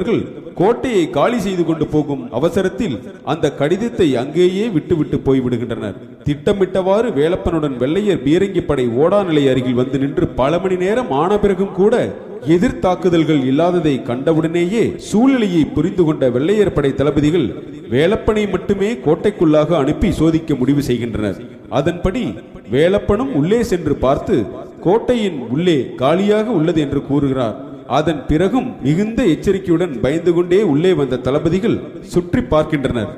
அவர்கள் கோட்டையை காலி செய்து கொண்டு போகும் அவசரத்தில் அந்த கடிதத்தை அங்கேயே விட்டுவிட்டு போய்விடுகின்றனர். திட்டமிட்டவாறு வேலப்பனுடன் வெள்ளையர் பீரங்கி படை ஓடா நிலை அருகில் வந்து நின்று பல மணி நேரம் ஆன பிறகும் கூட எதிர் தாக்குதல்கள் இல்லாததை கண்டவுடனேயே சூழ்நிலையை புரிந்து கொண்ட வெள்ளையர் படை தளபதிகள் வேலப்பனை மட்டுமே கோட்டைக்குள்ளாக அனுப்பி சோதிக்க முடிவு செய்கின்றனர். அதன்படி வேலப்பனும் உள்ளே சென்று பார்த்து கோட்டையின் உள்ளே காலியாக உள்ளது என்று கூறுகிறார். அதன் பிறகும் மிகுந்த எச்சரிக்கையுடன் பயந்து கொண்டே உள்ளே வந்த தளபதிகள் சுற்றி பார்க்கின்றனர்.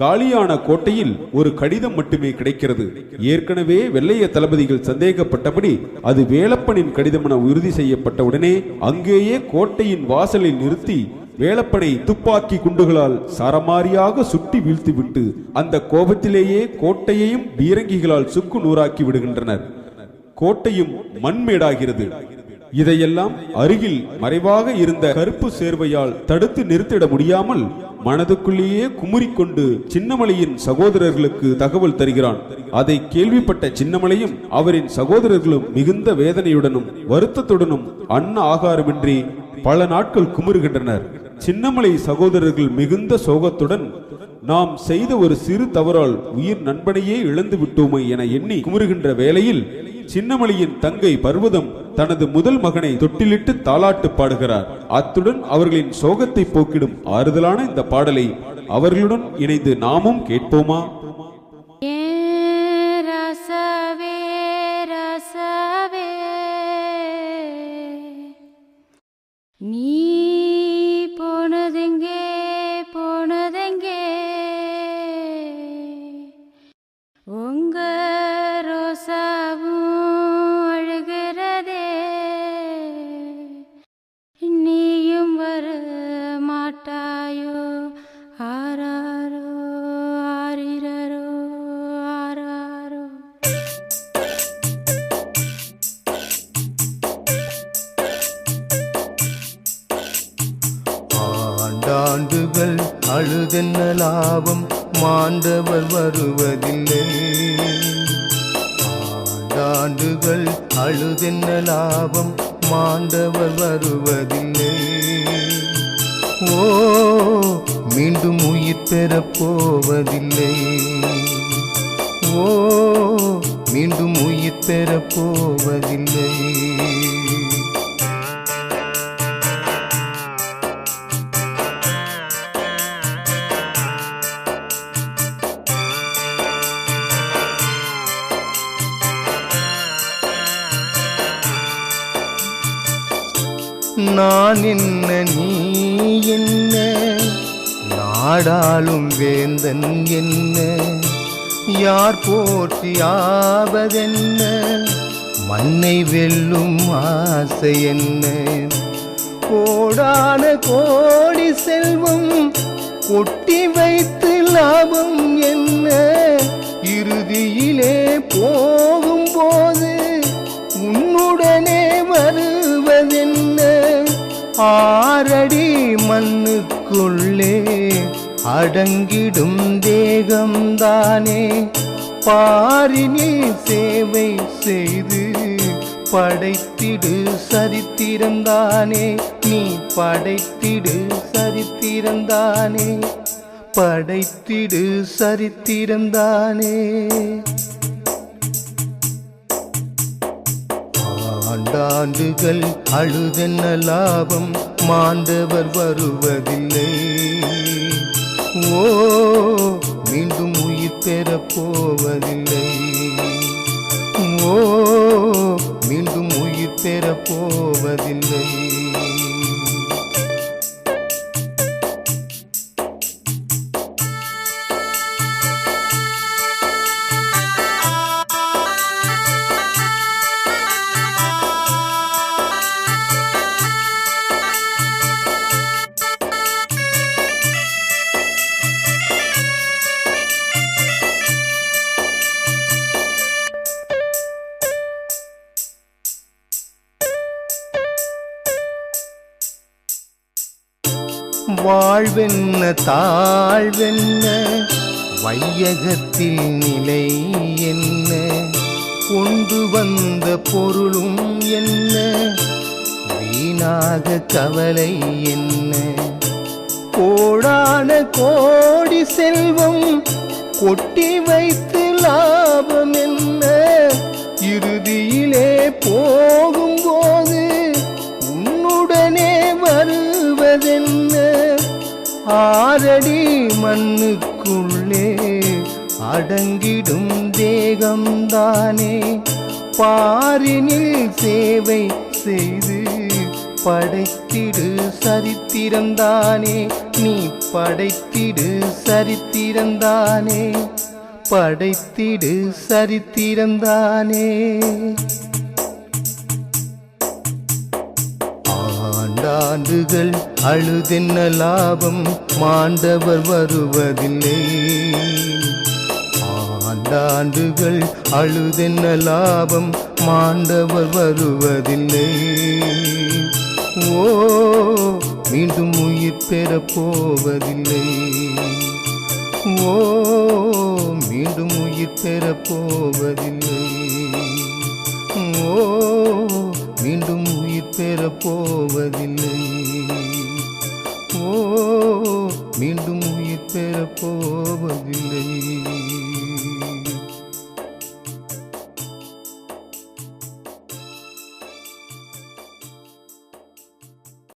காலியான கோட்டையில் ஒரு கடிதம் மட்டுமே கிடைக்கிறது. ஏற்கனவே வெள்ளைய தளபதிகள் சந்தேகப்பட்டபடி அது வேலப்பனின் கடிதம் என உறுதி செய்யப்பட்டவுடனே அங்கேயே கோட்டையின் வாசலில் நிறுத்தி வேலப்பனை துப்பாக்கி குண்டுகளால் சரமாரியாக சுட்டி வீழ்த்திவிட்டு அந்த கோபத்திலேயே கோட்டையையும் பீரங்கிகளால் சுக்கு நூறாக்கி விடுகின்றனர். கோட்டையும் மண்மேடாகிறது. இதையெல்லாம் அருகில் மறைவாக இருந்த கருப்பு சேர்வையால் தடுத்து நிறுத்திட முடியாமல் மனதுக்குள்ளேயே குமுறிக்கொண்டு சின்னமலையின் சகோதரர்களுக்கு தகவல் தருகிறான். அதை கேள்விப்பட்ட சின்னமலையும் அவரின் சகோதரர்களும் மிகுந்த வேதனையுடனும் வருத்தத்துடனும் அன்ன ஆகாரமின்றி பல நாட்கள் குமுறுகின்றனர். சின்னமலை சகோதரர்கள் மிகுந்த சோகத்துடன் நாம் செய்த ஒரு சிறு தவறால் உயிர் நண்பனையே இழந்து விட்டோமே என எண்ணி குமுறுகின்ற வேளையில் சின்னமலையின் தங்கை பர்வதம் தனது முதல் மகனை தொட்டிலிட்டு தாலாட்டு பாடுகிறார். அத்துடன் அவர்களின் சோகத்தை போக்கிடும் ஆறுதலான இந்த பாடலை அவர்களுடன் இணைந்து நாமும் கேட்போமா? ஆண்டாண்டுகள் அழுதென்ன லாபம் மாண்டவர் வருவதில்லை. ஆண்டாண்டுகள் அழுதென்ன லாபம் மாண்டவர் வருவதில்லை. ஓ மீண்டும் உயிர் பெறப்போவதில்லை ஓ மீண்டும் உயிர் பெறப்போவதில்லை நான் என்ன நீ என்ன? ஆடாலும் வேந்தன் என்ன? யார் போற்றியாவதென்ன மண்ணை வெல்லும் ஆசை என்ன? கோடான கோடி செல்வம் கொட்டி வைத்து லாபம் என்ன? இறுதியிலே போகும் போது உன்னுடனே வருவதென்ன? ஆரடி மண்ணுக்குள்ளே அடங்கிடும் தேகம்தானே. பாரினில் சேவை செய்து படைத்திடு சரித்திரந்தானே நீ படைத்திடு சரித்திரந்தானே படைத்திடு சரித்திரந்தானே ஆண்டாண்டுகள் அழுதென்ன லாபம்? மாண்டவர் வருவதில்லை. ஓ மீண்டும் உயிர் பெறப் போவதில்லை. ஓ மீண்டும் உயிர் பெறப் போவதில்லை. வாழ்வென்ன தாழ்வென்ன? வையகத்தில் நிலை என்ன? கொண்டு வந்த பொருளும் என்ன? வீணாக கவலை என்ன? கோடான கோடி செல்வம் கொட்டி வைத்து லாபம் என்ன? இறுதியிலே போகும்போது உன்னுடனே வருவதென்ன? ஆரடி மண்ணுக்குள்ளே அடங்கிடும் தேகம்தானே. பாரினில் சேவை செய்து படைத்திடு சரித்திரந்தானே நீ படைத்திடு சரித்திரந்தானே படைத்திடு சரித்திரந்தானே ஆண்டாண்டுகள் அழுதென்ன லாபம்? மாண்டவர் வருவதில்லை. ஆண்டாண்டுகள் அழுதென்ன லாபம்? மாண்டவர் வருவதில்லை. ஓ மீண்டும் உயிர் பெறப் போவதில்லை. ஓ மீண்டும் உயிர் பெறப் போவதில்லை. ஓ மீண்டும் பெறப்போவதில்லை. ஓ மீண்டும் உயிர் பெறப்போ